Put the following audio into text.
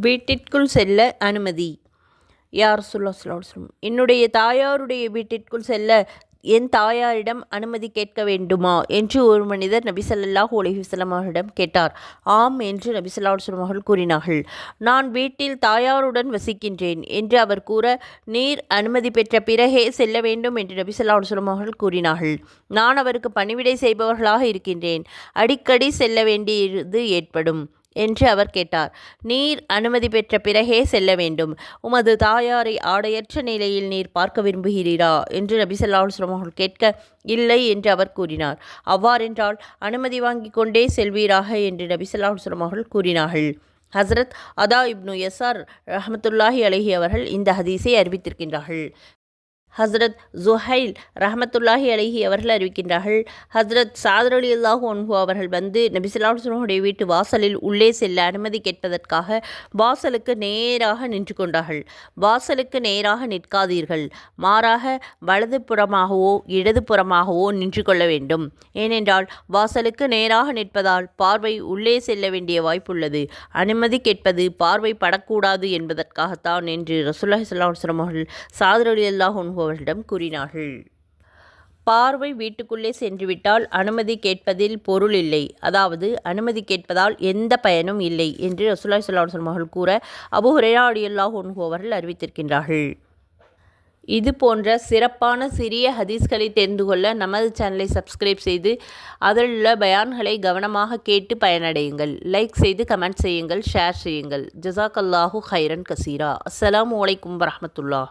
வீட்டிற்குள் செல்ல அனுமதி. யார் சொல்லா சொல்லம் என்னுடைய தாயாருடைய வீட்டிற்குள் செல்ல என் தாயாரிடம் அனுமதி கேட்க வேண்டுமா? என்று ஒரு மனிதர் நபி ஸல்லல்லாஹு அவர்களிடம் கேட்டார். ஆம் என்று நபி ஸல்லல்லாஹு அவர்கள் கூறினார்கள். நான் வீட்டில் தாயாருடன் வசிக்கின்றேன் என்று அவர் கூற நீர் அனுமதி பெற்ற பிறகே செல்ல வேண்டும் என்று நபி ஸல்லல்லாஹு அவர்கள் கூறினார்கள். நான் அவருக்கு பணிவிடை செய்பவர்களாக இருக்கின்றேன். அடிக்கடி செல்ல வேண்டியது ஏற்படும். என்று அவர் கேட்டார். நீர் அனுமதி பெற்ற பிறகே செல்ல வேண்டும். உமது தாயாரை ஆடையற்ற நிலையில் நீர் பார்க்க விரும்புகிறீரா? என்று நபி அவர்கள் கேட்க இல்லை என்று அவர் கூறினார். அவ்வாறென்றால் அனுமதி வாங்கி கொண்டே செல்வீராக என்று நபி அவர்கள் கூறினார்கள். ஹஸ்ரத் அதா இப்னு எஸ்ஆர் ரஹமத்துல்லாஹி அலைஹி அவர்கள் இந்த ஹதீஸை அறிவித்திருக்கின்றார்கள். ஹஸ்ரத் ஜுஹைல் ரஹமத்துல்லாஹி அழகி அவர்கள் அறிவிக்கின்றார்கள். ஹஸ்ரத் சாதர் அலி அல்லாஹூ அன்ஹு அவர்கள் வந்து நபிசுல்லாஹுடைய வீட்டு வாசலில் உள்ளே செல்ல அனுமதி கேட்பதற்காக வாசலுக்கு நேராக நின்று கொண்டார்கள். வாசலுக்கு நேராக நிற்காதீர்கள். மாறாக வலது புறமாகவோ இடது புறமாகவோ நின்று கொள்ள வேண்டும். ஏனென்றால் வாசலுக்கு நேராக நிற்பதால் பார்வை உள்ளே செல்ல வேண்டிய வாய்ப்புள்ளது அனுமதி கேட்பது பார்வை படக்கூடாது என்பதற்காகத்தான் என்று ரசுல்லாஹி ஸல்லல்லாஹு அவர்கள் சாதர் அலி அல்லாஹ் அவர்களிடம் கூறினார்கள். பார்வை வீட்டுக்குள்ளே சென்றுவிட்டால் அனுமதி கேட்பதில் பொருள் இல்லை. அதாவது அனுமதி கேட்பதால் எந்த பயனும் இல்லை என்று ரசூல்லாய் ஸல்லல்லாஹு சொல்மகள் கூற அபு ஹுரைரா அவர்கள் அறிவித்திருக்கின்றார்கள். இது போன்ற சிறப்பான சிறிய ஹதீஸ்களை தெரிந்து கொள்ள நமது சேனலை சப்ஸ்கிரைப் செய்து அதில் உள்ள பயான்களை கவனமாக கேட்டு பயனடையுங்கள். லைக் செய்து கமெண்ட் செய்யுங்கள் ஷேர் செய்யுங்கள். ஜசாக் அல்லாஹூ ஹைரன் கசீரா. அஸ்லாம் அலைக்கும் வரமத்துல்லா